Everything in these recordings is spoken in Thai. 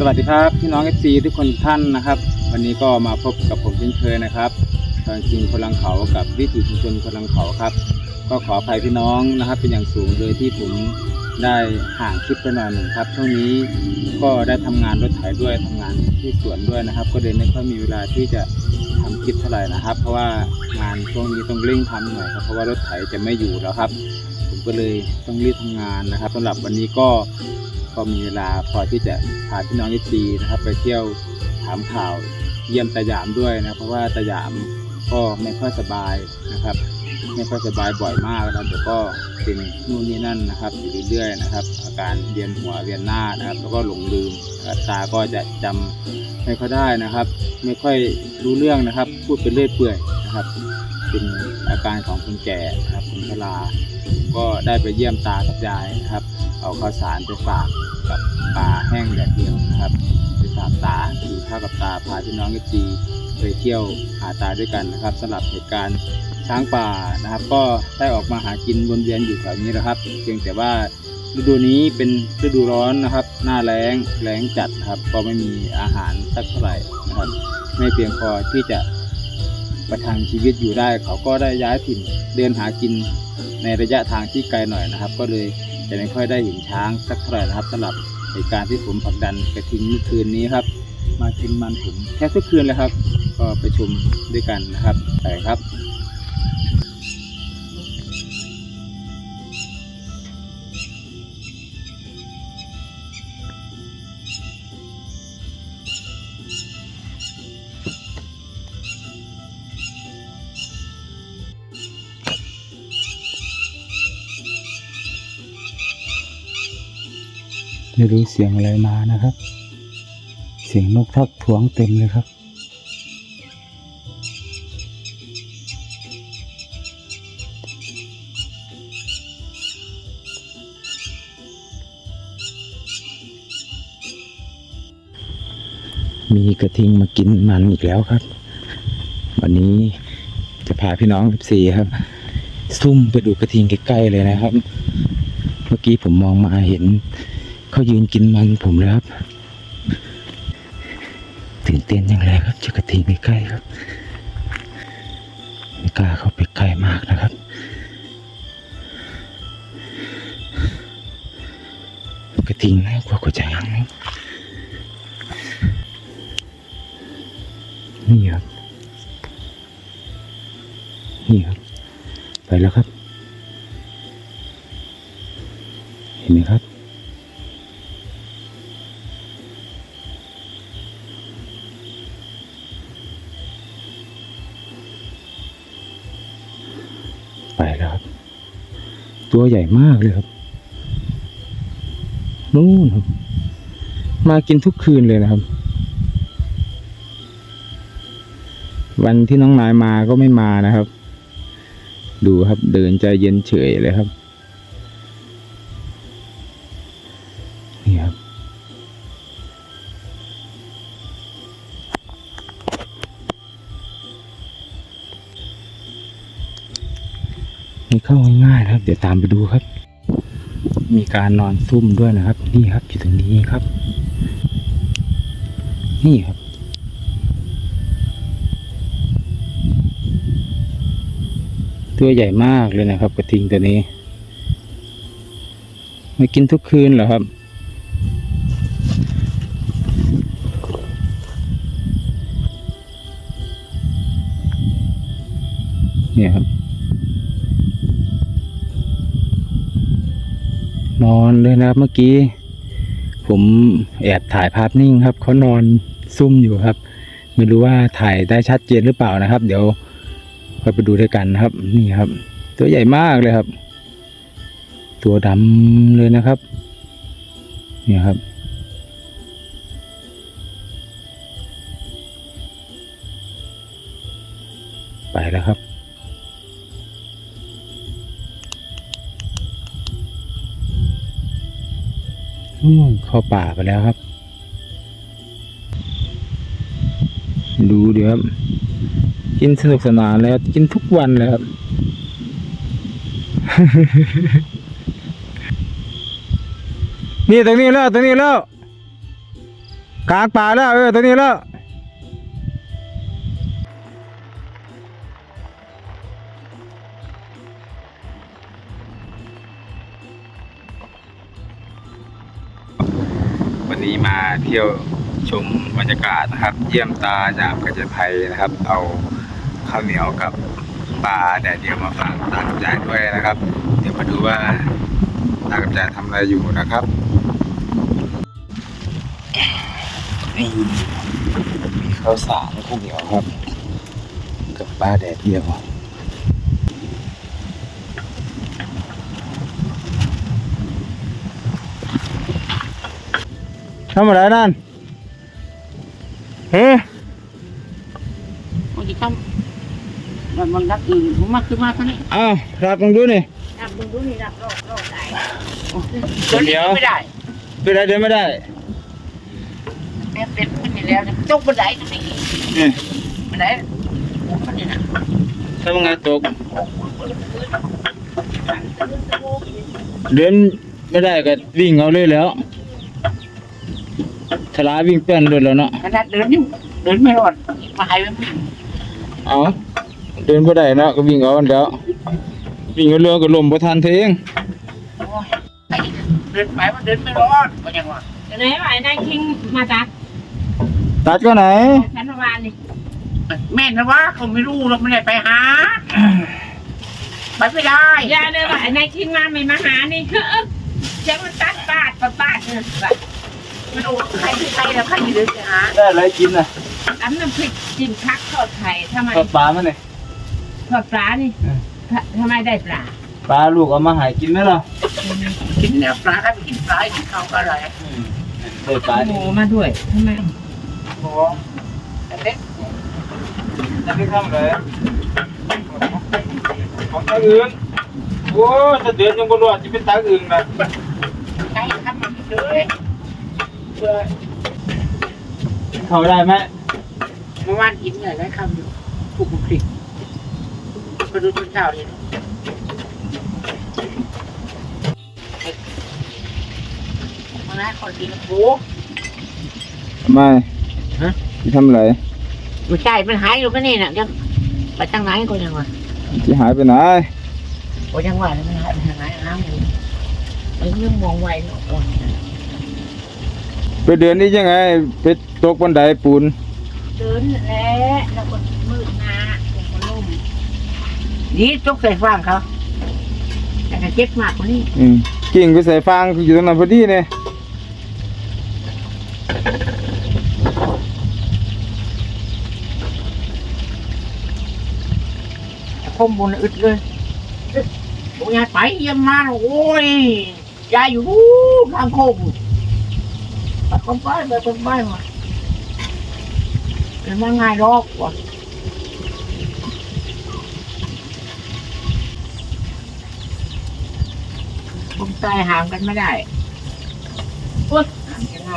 สวัสดีครับพี่น้องเอฟซีทุกคนท่านนะครับ วันนี้ก็มาพบกับผมเช่นเคยนะครับทางทีมพลังเขากับวิถีชุมชนพลังเขาครับ ก็ขออภัยพี่น้องนะครับ เป็นอย่างสูงเลยที่ผมได้ห่างคลิปไปหน่อยหนึ่งครับช่วงนี้ก็ได้ทำงานรถไถด้วยทำงานที่สวนด้วยนะครับ ก็เลยไม่ค่อยมีเวลาที่จะทำคลิปเท่าไหร่นะครับ เพราะว่างานช่วงนี้ต้องเร่งทำหน่อยครับเพราะว่ารถไถจะไม่อยู่แล้วครับ ผมก็เลยต้องรีบทำงานนะครับสำหรับวันนี้ก็ ก็มีเวลาพอที่จะพาพี่น้องยิซีนะครับ ไปเที่ยวถามข่าวเยี่ยมตาหยามด้วยนะเพราะว่าตาหยามก็ไม่ค่อยสบายนะครับ ไม่ค่อยสบายบ่อยมากแล้วเดี๋ยวก็เป็นนู่นนี่นั่นนะครับอยู่เรื่อยๆนะครับ อาการเวียนหัวเวียนหน้านะครับ แล้วก็หลงลืมตาก็จะจำไม่ค่อยได้นะครับ ไม่ค่อยรู้เรื่องนะครับ พูดไปเรื่อยเปื่อยนะครับ เป็นอาการของคนแก่นะครับคนชราก็ได้ไปเยี่ยมตากับยายนะครับ เอาข้าวสารไปฝากกับปลาแห้งแดดเดียวนะครับไปฝากตากินข้าวกับตาพาพี่น้องกจีไปเที่ยวหาตาด้วยกันนะครับสำหรับเหตุการณ์ช้างป่านะครับ ก็ได้ออกมาหากินวนเวียนอยู่แถวนี้นะครับเพียงแต่ว่าฤดูนี้เป็นฤดูร้อนนะครับ หน้าแล้งแล้งจัดนะครับ ก็ไม่มีอาหารสักเท่าไหร่นะครับ ไม่เพียงพอที่จะประทังชีวิตอยู่ได้ เขาก็ได้ย้ายถิ่นเดินหากินในระยะทางที่ไกลหน่อยนะครับ ก็เลย จะไม่ค่อยได้เห็นช้างสักเท่าไหร่นะครับสำหรับในการที่ผมผลักดันกระทิงเมื่อคืนนี้ครับ มาทิ้งมันผมแค่ทุกคืนเลยครับ ก็ไปชมด้วยกันนะครับไปครับ ไม่รู้เสียงอะไรมานะครับ เสียงนกทักท้วงเต็มเลยครับ มีกระทิงมากินมันอีกแล้วครับ วันนี้จะพาพี่น้องสี่ครับซุ่มไปดูกระทิงใกล้ๆเลยนะครับ เมื่อกี้ผมมองมาเห็น เขายืนกินมันผมเลยครับ ตื่นเต้นยังไงครับจะกระทิงใกล้ครับไม่กล้าเข้าไปใกล้มากนะครับกระทิงน่ากลัวกว่าช้างนะนี่ครับนี่ครับ ไปแล้วครับ เห็นไหมครับ ไปแล้วครับ ตัวใหญ่มากเลยครับนู่นครับ มากินทุกคืนเลยนะครับ วันที่น้องนายมาก็ไม่มานะครับ ดูครับเดินใจเย็นเฉยเลยครับ เข้าง่ายๆนะครับ เดี๋ยวตามไปดูครับ มีการนอนซุ่มด้วยนะครับ นี่ครับอยู่ตรงนี้ครับ นี่ครับตัวใหญ่มากเลยนะครับ กระทิงตัวนี้มากินทุกคืนเหรอครับ เนี่ยครับ นอนเลยนะครับเมื่อกี้ ผมแอบถ่ายภาพนิ่งครับเขานอนซุ่มอยู่ครับ ไม่รู้ว่าถ่ายได้ชัดเจนหรือเปล่านะครับ เดี๋ยวค่อยไปดูด้วยกันนะครับ นี่ครับ ตัวใหญ่มากเลยครับ ตัวดำเลยนะครับเนี่ยครับไปแล้วครับ เข้าป่าไปแล้วครับ ดูดีครับ กินสนุกสนานแล้ว กินทุกวันเลยครับ นี่ตรงนี้แล้วตรงนี้แล้วกลางป่าแล้วเออตรงนี้แล้ว ที่ยวชมบรรยากาศนะครับ เยี่ยมตาจากกระจภัยนะครับ เอาข้าวเหนียวกับปลาแดดเดียวมาฝากตากับยายด้วยนะครับ เดี๋ยวมาดูว่าตากับยายทำอะไรอยู่นะครับนี่มีข้าวสารข้าวเหนียวครับ กับปลาแดดเดียว ทำอะไรนั่นเฮ้มันจะทำมันมันรักอื่นผมมาคือมาทั้งนี้อ้าวรับลองดูนี่รับดูดูนี่รับรอดรอดได้เดี๋ยวไม่ได้เป็นไรเดินไม่ได้เป็นเป็นขึ้นนี่แล้วตกบันไดตรงนี้นี่บันไดมันนี่นะทำไงตกเดินไม่ได้ก็วิ่งเอาเลยแล้ว ทลาวิ่งเปื้อนรถแล้วเนาะขนาดเดินนี่เดินไม่รอดมาให้มันเอาเดินไม่ได้เนาะก็วิ่งเอาอันเดียววิ่งเอาเรือก็ลมบ่ทันเทงโอ้ยไอ้เดินไปมันเดินไม่รอดก็ยังว่าไหนว่าไอ้นายคิงมาจากตัดก็ไหนฉันวานนี่แม่นะว่าเขาไม่รู้เราไม่ได้ไปหาไปไม่ได้อย่าเลยว่าไอ้นายคิงมาไม่มาหานี่คือจะมันตัดปาดปาดปาดเนี่ยแบบ ไม่รู้ใครที่ใครแล้วใครที่เดินไปหาได้อะไรกินน่ะตำน้ำพริกกินคักทอดไข่ทำไมทอดปลามาเนี่ยทอดปลานี่ทำไมได้ปลาปลาลูกเอามาใหายกินไหมล่ะกินแนวปลาถ้าไปกินปลากินข้าวก็อะไรได้ปลาโอ้ดิโหมาด้วยทำไมโอ้แต่เล็กจะไปทำอะไรของตาอื่นโอ้จะเดือนยังบ่รอดจะเป็นตาอื่นนะใช้ทำมันเลย เพื่อเขาได้ไหมเมื่อวานกินเนี่ยได้คำอยู่ผูกคลิกก็ดูต้นเช้าเลยมาแล้วคนกินโอ้ทำไมฮะจะทำอะไรไม่ใช่มันหายอยู่ก็นี่น่ะยังไปทางไหนก็ยังว่าจะหายไปไหนก็ยังว่ามันหายไปทางไหนอ้าวมันเรื่องมองไวเนาะโอ้ย ไปเดือนนี้ยังไง ไปตกบันไดปูน เดินแล้วแล้วก็มืดนาผมก็ล่มนี่จกใส่ฟางเขาแต่ก็เจ็บมากกว่านี้อืมกิ่งไปใส่ฟางอยู่ตรงนั้นพอดีเนี่ยคมบนอึดเลยโอ้ยายไปเยี่ยมมาโอ้ยยายอยู่นู้นทางโคม ไปคนไปไปคนไปมาเป็นว่าง่ายหรอกว่ะผมตายห่างกันไม่ได้โอ๊ยห่างกันไง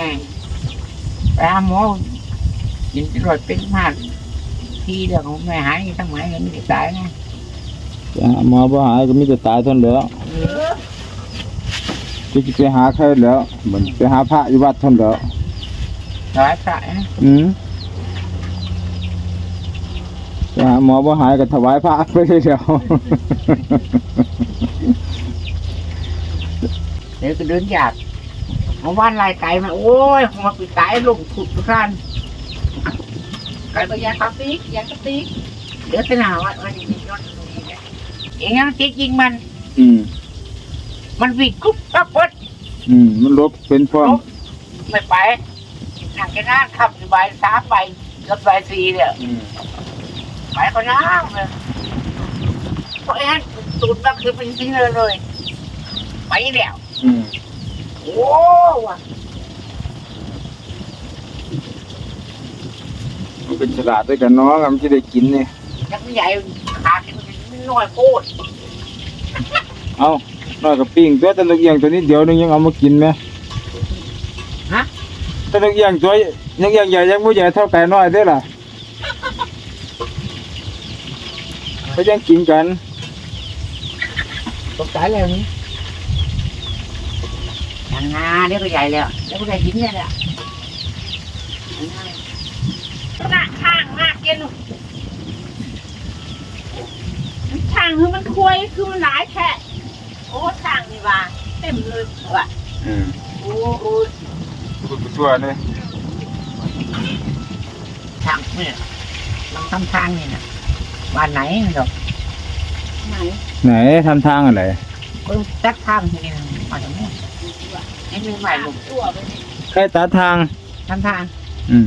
ไปหาหมอยินตรวจเป็นมากทีเดียวของแม่หายทั้งหมายเงินไม่ได้ตายนะจะหาหมอบ่หายก็มีแต่ตายเทานนแล้ว จะไปหาใครแล้วเหมือนไปหาพระอยู่วัดเทานนแล้วร้ายพระนะอืมไปหาหมอบ่หายก็ถวายพระไปเลยเดียวเดี๋ยวก็เดินยากเมื่อวานลายไก่มาโอ้ยหัวปีไก่ลงขุดทุกท่านไก่ก็ยางกระติกยางกระติกเดี๋ยวไปหาว่าวันนี้ยอดตรงนี้เนี่ยเองยังจริงๆมัน อืม มันวิ่งกุ๊บปั๊บปั๊บอืมมันลบเป็นฟอมไม่ไปห่างกันนานขับอยู่ใบายสามใบกับใบายสี่เนี่ยอืมไปก็น้ำเลยเพราะเองตูดมันคือเป็นจริงเลยเลย ไปแล้วอืมโอ้ว่ะมันเป็นฉลาดด้วยกันเนาะมันจะได้กินเนี่ยยังไม่ใหญ่ขาขึ้นมันน้อยโคตรเอา น้อยกับปิ้งตัวตะลุกเอียงตัวนี้เดี๋ยวนึงยังเอามากินไหมฮะตะลุกเอียงตัวยังเอียงใหญ่ยังไม่ใหญ่เท่าไก่น้อยได้อล่ะเขายังกินกันตกใจเลยนี่ยังงาเดี๋ยวก็ใหญ่แล้วเดี๋ยวก็ใหญ่หินเนี่ยแหละหน้าข้างมากเย็นหนูช่างคือมันคุยคือมันหลายแค่ โอ้ช่างนี่ว่า เต็มเลยว่ะอืมโอ้โหพูดไปทั่วเลยทางเนี่ยมันทำทางนี่นะบ้านไหนดอกไหนไหนทำทางอะไรก็จักทางที่นี่นะมาจากนี้ไอ้ไม่ไหวลูกตัวไปนี่ใครตัดทาง ทำทางอืม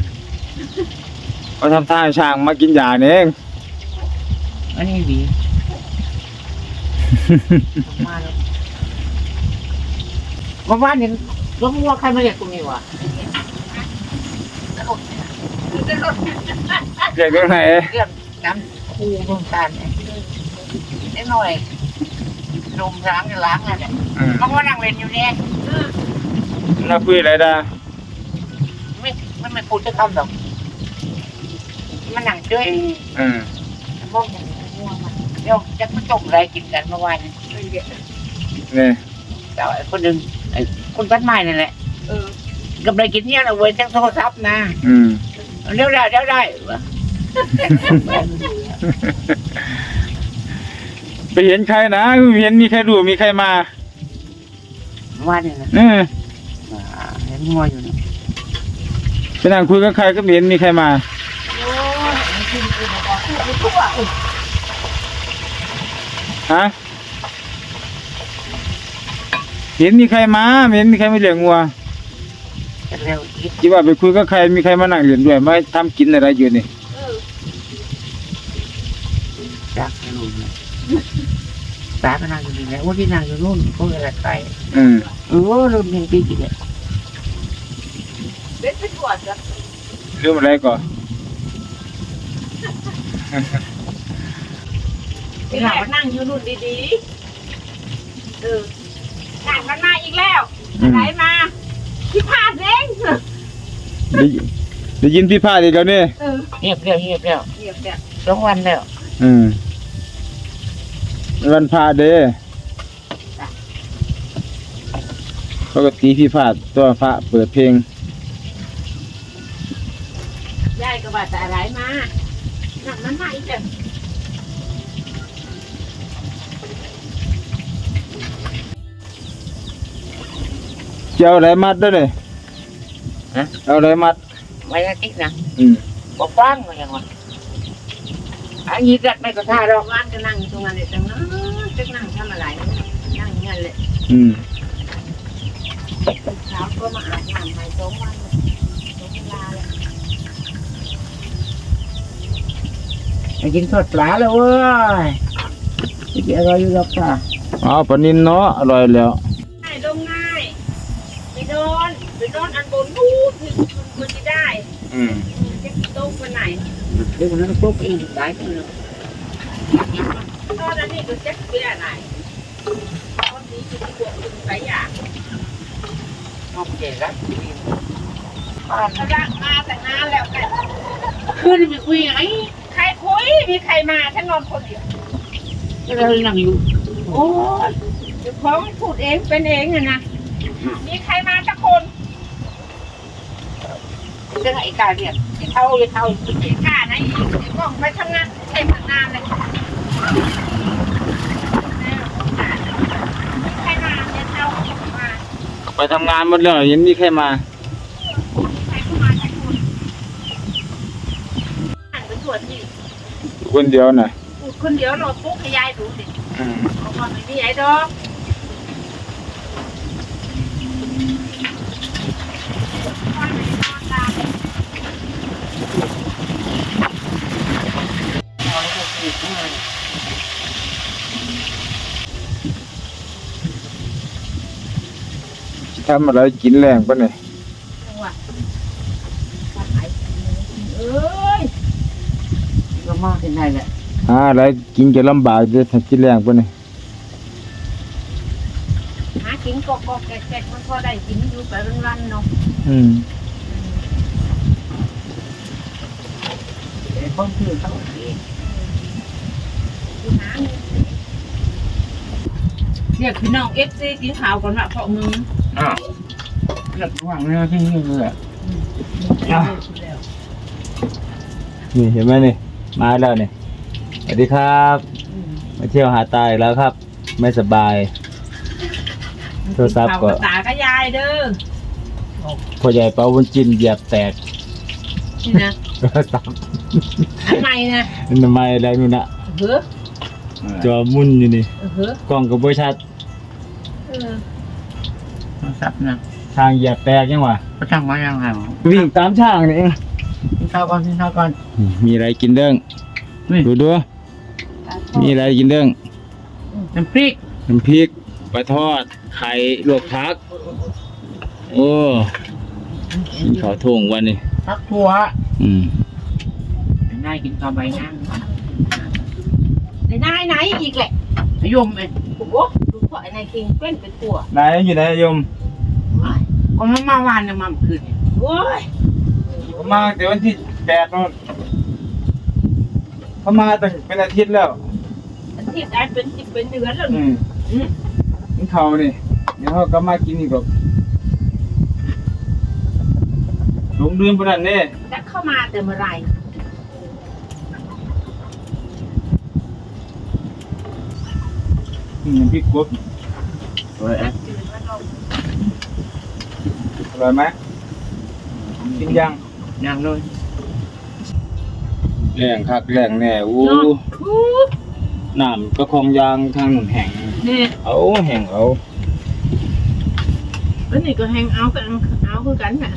เขาทำทางให้ช้างมากินยานี่เอง อันนี้ดี มาแล้วว่าบ้านนี้รถวัวใครมาเรียกกูนี่วะเรียกตรงไหนเรื่องน้ำคูตรงการเนี่ยไอ้หน่อยลมล้างล้างอะไรเนี่ยอืมมันก็นั่งเล่นอยู่เนี่ยน่าคุยอะไรได้ไม่ไม่ไม่พูดจะคำหรอกมันหนังเจ้ยอืมมองอย่างง่วงมัน เดี๋ยวจะมาจมอะไรกินกันเมื่อวานนี้นี่แต่ไอ้คนหนึ่งไอ้คนบ้านใหม่นั่นแหละเออกับอะไรกินเนี่ยเราเว้ยทั้งโทรศัพท์นะอืมเดี๋ยวได้เดี๋ยวได้วะไปเห็นใครนะไม่เห็นมีใครดูมีใครมาเมื่อวานนี่นะเอออ่าเห็นงัวอยู่นะไปนั่งคุยกับใครก็ไม่เห็นมีใครมาโอ้ยมันกินกินมาบอกพูดไม่ทั่วเออ ฮะเห็นมีใครมาไม่เห็นมีใครมาเลี้ยงงัวจะเร็วอีกคิดว่าไปคุยกับใครมีใครมานั่งเรียนด้วยมาทำกินอะไรอยู่นี่เออจักไม่รู้นะตาก็นั่งอยู่นี่แหละว่าที่นั่งอยู่นู่นเขาอะไรใครอืมเออเริ่มยังดีกี่เดียเด็ดไปทั่วจ้ะเรื่องอะไรก่อน ที่แรกนั่งอยู่นู่นดีๆเออนั่งมันมาอีกแล้วอืม ไหนมาที่พลาดเองได้ยินได้ยินพี่พาดอีกแล้วนี่เออเงียบเรียวเงียบเรียวเรียบแบบสองวันแล้วอืมวันพาเด้ปกติพี่พาดตัวพระเปิดเพลง ยายก็ว่าแต่อะไรมานั่งมันมาอีกแล้ว เจ้าอะไรมัดด้วยเลยเอาอะไรมัด ไม่ได้ติ๊กนะอืมบอกฟังมาอย่างวะอันนี้รัดไม่ก็ท่าหรอกว่านก็นั่งอยู่ตรงนั้นเลยจังนะจะนั่งทำอะไรนั่งอย่างนั้นเลยอืมเช้าก็มาอาบน้ำไปสองวันเลยสองเวลาเลยไปกินทอดปลาแล้วเว้ยที่เกี่ยวกับอยู่กับค่ะเอาปลานินเนาะอร่อยแล้ว ง่ายลงง่ายไปโดนไปโดนอันบนนู้นที่มันจะได้ อืมจะโตกว่าไหนเดี๋ยวนั้นปุ๊บเองตายกันเลยตอนนั้นนี่ก็จะเป็นอะไรตอนนี้จะบวกถึงหลายอย่างนอกเจรักเขาละมาแต่นานแล้วไงขึ้นไปคุยไงใครคุยมีใครมาฉันนอนคนเดียวก็เลยนั่งอยู่ โอ้ยเดี๋ยวของพูดเองเป็นเองอะนะมีใครมาสักคน เรื่องไอ้การเนี่ยไอ้เท่าไอ้เท่าไอ้ข้านะอีกไอ้กล้องไปทำงานเต็มนานเลยมีใครมาเนี่ยเท่ามาไปทำงานหมดแล้วเห็นมีใครมาใครเข้ามาสักคนอ่านไปตรวจสิคนเดียวน่ะพูดคนเดียวเราปุ๊กให้ยายดูสิอืมเพราะว่าไม่มีไอ้ดอกวันไหนนอนตาม ทำอะไรกินแรงปะเนี่ยจังหวะวันไหนเอ้ยก็มากที่ไหนแหละหาอะไรกินจะลำบากจะทำกินแรงปะเนี่ยหากินกอกๆแกกๆมันพอได้กินอยู่ไปวันๆเนาะอืมไอ้คนคือเขาเองอยู่หา เงินเรียกพี่น้องเอฟซีกินข้าวก่อนว่าเพราะมึงอ้าวเรื่องว่างเรื่องที่นี่เลยอะ นี่เห็นไหมนี่มาแล้วนี่สวัสดีครับ มาเที่ยวหาตาอีกแล้วครับ ไม่สบาย โทรศัพท์ก็เาตาก็ยายเด้อพ่อใหญ่เปาบุญจินเหยียบแตกนี่นะโทรศัพท์อันใหม่นะมันทำไมอะไรนู่นน่ะเฮ้อ จอมุ่นอยู่นี่เฮ้อกล้องก็บ่ชัดเออโทรศัพท์นะทางเหยียบแตกยังวะก็ช่างมายังไงวะวิ่งตามช่างนี่เองกินข้าวก่อนกินข้าวก่อนมีอะไรกินเด้งนี่ดูดูมีอะไรกินเด้งน้ำพริกน้ำพริกปลาทอดไข่ลวกผัก โอ้กินข้าวทุ่งวันนี้พักถั่วอืมนายกินข้าวใบนั่ง ในนายไหนอีกแหละนิยมเองโอ้โหดูพ่อไอ้นายคิงเป็นเป็นตัวนายอยู่ไหนโยมก็มามาวานเนี่ยมาเมื่อคืนเนี่ยโอ้ยเขามาแต่วันที่แปดนู่นเขามาตั้งเป็นอาทิตย์แล้วอาทิตย์ได้เป็นสิบเป็นเดือนแล้วอืนี่มอืมกินข้าวนี่เดี๋ยวเขาก็มากินอีกหรอกลงเดือนปนันเนี่ยจะเข้ามาแต่เมื่อไหร อืม น้ำพริกกบสวยจะจืดแล้วเราอร่อยไหมกินยัง ยังเลยแรงคักแรงแน่อู้เนาะอู้น้ำก็คงยางทางหนุนแห่งนี่เอาแห่งเอาแล้วนี่ก็แหงเอากันเอาคือกันน่ะ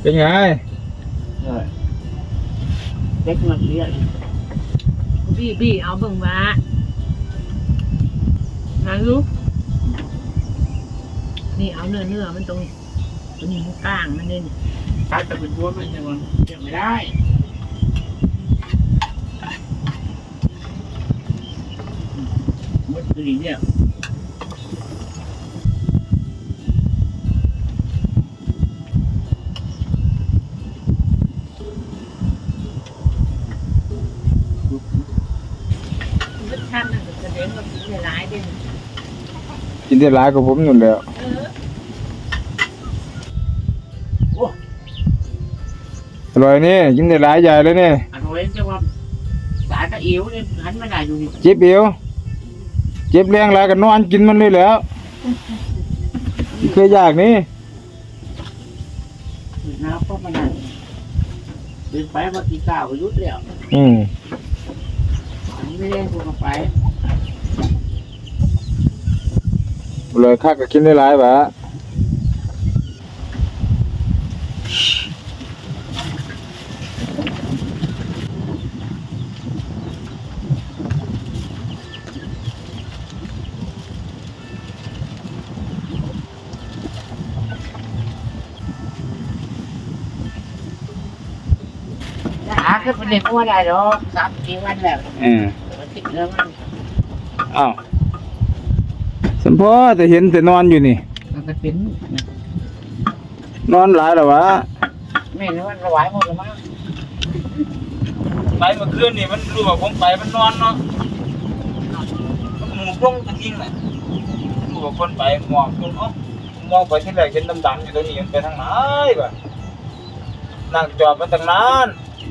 เป็นไงเลย เด็กมันเรียกบี้บี้เอาเบิ่งว่านะลูกนี่เอาเนื้อเนื้อมันตรงนี้ตัวนี้มันกลางมันเนี่ยถ้าจะเป็นตัวมันยังยังไม่ได้มันคือเนี่ย กินได้หลายกว่าผมนู่นแล้วเอออร่อยนี่กินได้หลายใหญ่เลยนี่อันไว้จะว่าสายกระอิ๋วเนี่ยหันมาได้อยู่นี่เจ็บเอวเจ็บแรงหลายก็นอนกินมันเลยแหล้วเคยอยากนี่น้ำก็มานั่นเดินไปมากี่ก้าวก็ยุดแล้วอืมอันนี้ไม่ได้พูดมาไป อร่อยคักก็กินได้หลายบะหาแค่เป็นเด็กว่าได้หรอกสามสี่วันแล้วอืมมันติดแล้วมัน อ้าว สมพอแต่เห็นแต่นอนอยู่นี่ มันก็เป็นนอนหลายแล้ววะแม่นว่าระวายหมดแล้วมั้งไปเมื่อคืนนี่มันรู้ว่าผมไปมันนอนเนาะมันหมูกลงตะทิ้งแหละรู้ว่าคนไปมองจนเอ้ามองไปที่แรกเห็นดำๆอยู่ตรงนี้มันไปทางไหนบ่นั่งจอดมาตั้งนาน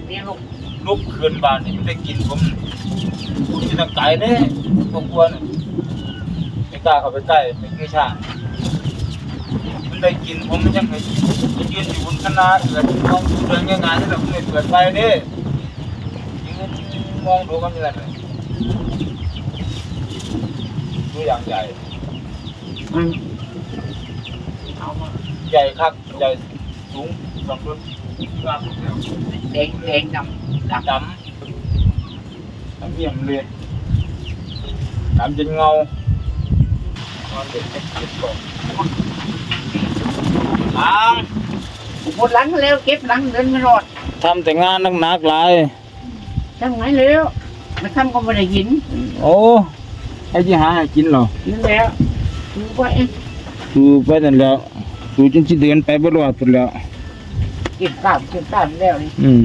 เรียนลูกลุกคืนบ้านนี่ไม่ได้กินผมผมอยู่ทางไกลเด้ผมกลัวเนี่ยไม่ กล้าเข้าไปใกล้ไม่คือช่างมันได้กินผมมันยังไงมันยืนอยู่บนคณะเกิดมองดูเดินง่ายๆนี่แหละผมเลยเปิดไฟเด้ยืนมองดูมันนี่แหละดูอย่างใหญ่ใหญ่คักใหญ่สูงสองรุ่นกลางเดียวแดงแดงดำดำดำดำเยี่ยมเลยดำจนเงา นอนเด็กเก็บก่อนอ้างหมดหลังแล้วเก็บหลังเดินไม่รอดทำแต่งานหนักๆหลายทำไงแล้วไม่ทำก็ไม่ได้ยินโอ้ไอ้ที่หาให้กินเหรอยินแล้วดูไปเอ๊ะดูไปนั่นแหล้วดูจนสิเดินไปบ่รอดพุ่นแล้วเก็บกล้ามเก็บกล้ามแล้วนี่อืม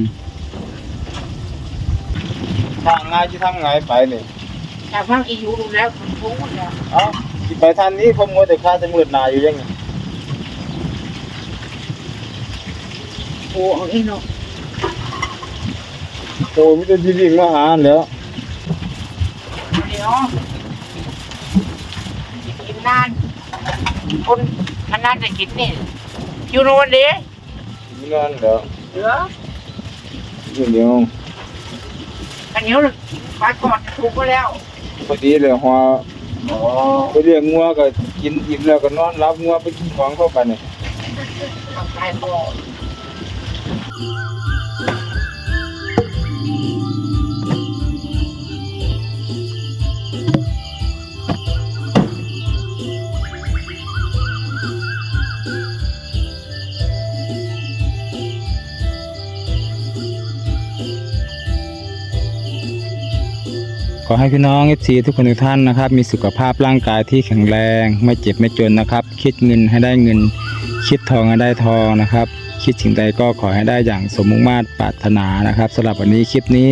ทางง่ายจะทางไงไปเลยแต่ฟังอีอยู่ดูแล้วมันฟุ้งหมดแล้วเอ้า ไปทันนี้ผมมัวแต่ค่าจะมืดหนาอยู่ยังไงโอ้เอาอีเนาะโอ้มิตรที่วิ่งมาหาแล้วเดี๋ยวกินนานคนอันนั้นจะกินนี่อยู่โน่นเด้มีนอนแล้วเหลืออยู่เดียวอันนี้ปลาก่อนถูกไปแล้วพอดีเลยหัว โอ้ไปเรียกงัวก็กินอิ่มแล้วก็นอนรับงัวไปกินของเข้าไปเนี่ย ทำตาย ขอให้พี่น้อง FC ทุกคนทุกท่านนะครับ มีสุขภาพร่างกายที่แข็งแรง ไม่เจ็บไม่จนนะครับ คิดเงินให้ได้เงิน คิดทองให้ได้ทองนะครับ คิดสิ่งใดก็ขอให้ได้อย่างสมมุ่งมาตรปรารถนานะครับสำหรับวันนี้คลิปนี้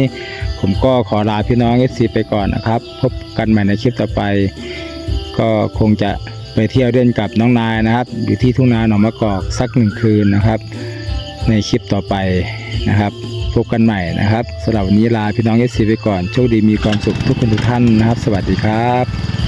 ผมก็ขอลาพี่น้อง FC ไปก่อนนะครับ พบกันใหม่ในคลิปต่อไป ก็คงจะไปเที่ยวเล่นกับน้องนายนะครับ อยู่ที่ทุ่งนาหนองมะกอกสักหนึ่งคืนนะครับ ในคลิปต่อไปนะครับ พบกันใหม่นะครับสำหรับวันนี้ลาพี่น้องเอสซีไปก่อน โชคดีมีความสุขทุกคนทุกท่านนะครับ สวัสดีครับ